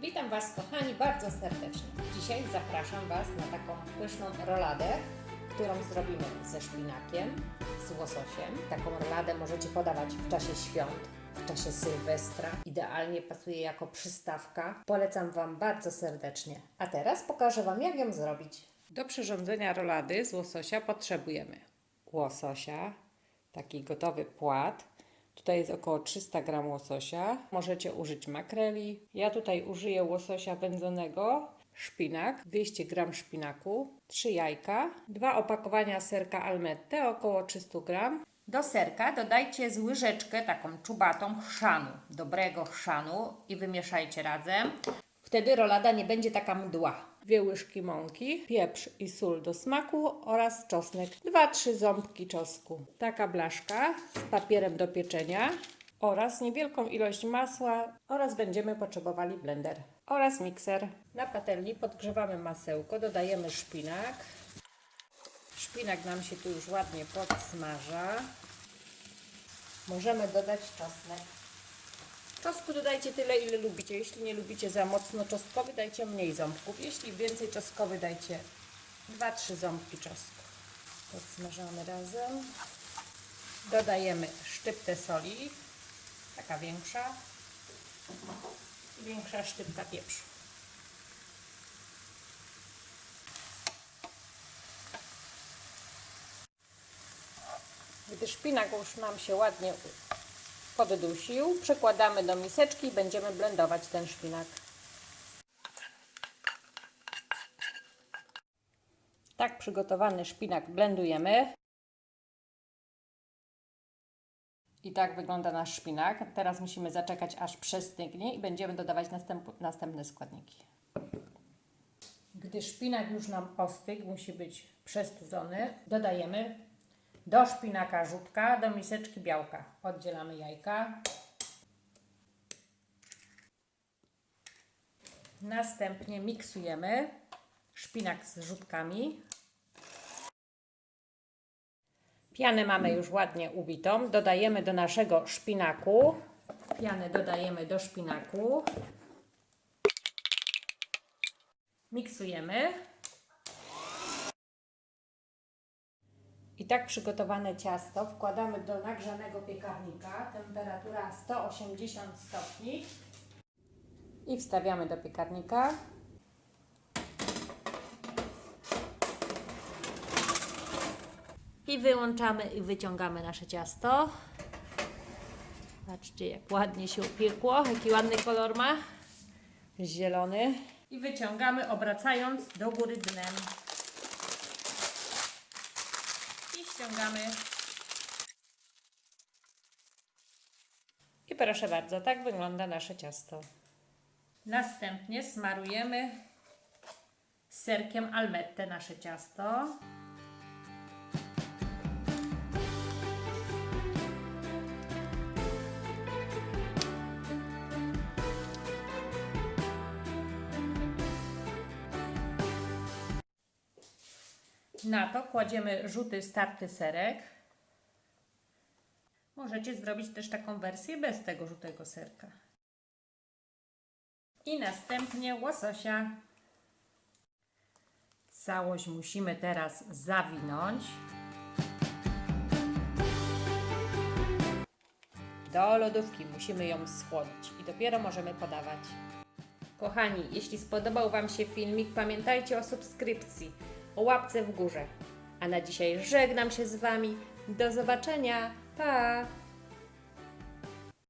Witam Was kochani bardzo serdecznie. Dzisiaj zapraszam Was na taką pyszną roladę, którą zrobimy ze szpinakiem, z łososiem. Taką roladę możecie podawać w czasie świąt, w czasie Sylwestra. Idealnie pasuje jako przystawka. Polecam Wam bardzo serdecznie. A teraz pokażę Wam jak ją zrobić. Do przyrządzenia rolady z łososia potrzebujemy łososia, taki gotowy płat, Tutaj jest około 300 gram łososia. Możecie użyć makreli. Ja tutaj użyję łososia wędzonego, szpinak, 200 gram szpinaku, 3 jajka, dwa opakowania serka almette, około 300 gram. Do serka dodajcie z łyżeczkę taką czubatą chrzanu, dobrego chrzanu i wymieszajcie razem. Wtedy rolada nie będzie taka mdła. Dwie łyżki mąki, pieprz i sól do smaku oraz czosnek. 2-3 ząbki czosnku. Taka blaszka z papierem do pieczenia oraz niewielką ilość masła oraz będziemy potrzebowali blender oraz mikser. Na patelni podgrzewamy masełko, dodajemy szpinak. Szpinak nam się tu już ładnie podsmaża. Możemy dodać czosnek. Czosnku dodajcie tyle, ile lubicie. Jeśli nie lubicie za mocno czosnkowy, dajcie mniej ząbków. Jeśli więcej czosnkowy, dajcie 2-3 ząbki czosnku. Podsmażamy razem. Dodajemy szczyptę soli, taka większa. I większa szczypta pieprzu. Gdy szpinak już nam się ładnie poddusił, przekładamy do miseczki i będziemy blendować ten szpinak. Tak przygotowany szpinak blendujemy. I tak wygląda nasz szpinak. Teraz musimy zaczekać aż przestygnie i będziemy dodawać następ, następne składniki. Gdy szpinak już nam ostygł, musi być przestudzony, dodajemy do szpinaka żółtka, do miseczki białka. Oddzielamy jajka. Następnie miksujemy szpinak z żółtkami. Pianę mamy już ładnie ubitą. Dodajemy do naszego szpinaku. Pianę dodajemy do szpinaku. Miksujemy. I tak przygotowane ciasto wkładamy do nagrzanego piekarnika, temperatura 180 stopni i wstawiamy do piekarnika. I wyłączamy i wyciągamy nasze ciasto. Patrzcie jak ładnie się upiekło, jaki ładny kolor ma. Zielony. I wyciągamy obracając do góry dnem i ściągamy. I proszę bardzo, tak wygląda nasze ciasto. Następnie smarujemy serkiem almette nasze ciasto. Na to kładziemy rzuty starty serek. Możecie zrobić też taką wersję bez tego żółtego serka. I następnie łososia. Całość musimy teraz zawinąć. Do lodówki musimy ją schłodzić i dopiero możemy podawać. Kochani, jeśli spodobał Wam się filmik, pamiętajcie o subskrypcji, o łapce w górze. A na dzisiaj żegnam się z Wami. Do zobaczenia. Pa!